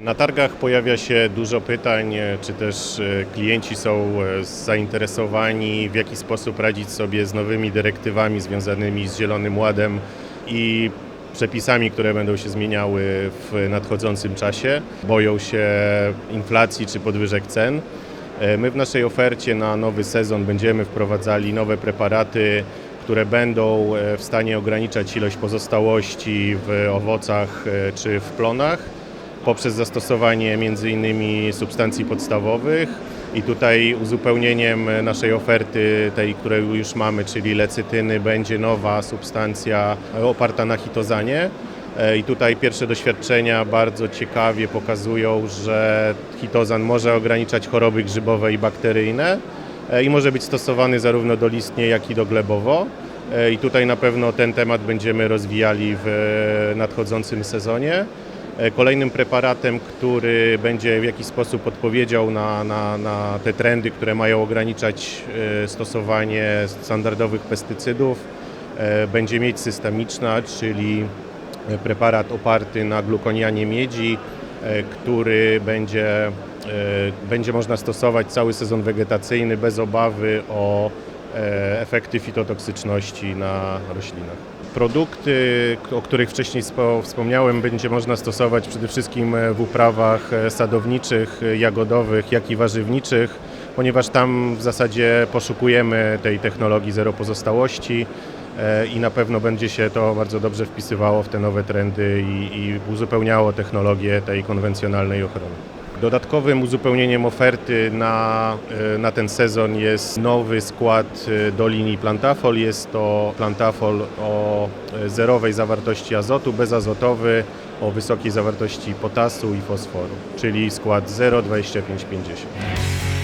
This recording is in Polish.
Na targach pojawia się dużo pytań, e, czy też e, klienci są e, zainteresowani, w jaki sposób radzić sobie z nowymi dyrektywami związanymi z Zielonym Ładem i przepisami, które będą się zmieniały w nadchodzącym czasie. Boją się inflacji czy podwyżek cen. My w naszej ofercie na nowy sezon będziemy wprowadzali nowe preparaty, które będą w stanie ograniczać ilość pozostałości w owocach czy w plonach poprzez zastosowanie m.in. substancji podstawowych i tutaj uzupełnieniem naszej oferty, tej, której już mamy, czyli lecytyny, będzie nowa substancja oparta na hitozanie. E, I tutaj pierwsze doświadczenia bardzo ciekawie pokazują, że hitozan może ograniczać choroby grzybowe i bakteryjne e, i może być stosowany zarówno dolistnie, jak i doglebowo. E, I tutaj na pewno ten temat będziemy rozwijali w nadchodzącym sezonie. E, Kolejnym preparatem, który będzie w jakiś sposób odpowiedział na, na, na te trendy, które mają ograniczać e, stosowanie standardowych pestycydów, e, będzie miedź systemiczna, czyli preparat oparty na glukonianie miedzi, który będzie, będzie można stosować cały sezon wegetacyjny bez obawy o efekty fitotoksyczności na roślinach. Produkty, o których wcześniej spo- wspomniałem, będzie można stosować przede wszystkim w uprawach e, sadowniczych, e, jagodowych, jak i warzywniczych, ponieważ tam w zasadzie poszukujemy tej technologii zero pozostałości e, i na pewno będzie się to bardzo dobrze wpisywało w te nowe trendy i, i uzupełniało technologię tej konwencjonalnej ochrony. Dodatkowym uzupełnieniem oferty na, e, na ten sezon jest nowy skład e, do linii Plantafol. Jest to Plantafol o e, zerowej zawartości azotu, bezazotowy o wysokiej zawartości potasu i fosforu, czyli skład 0,2550.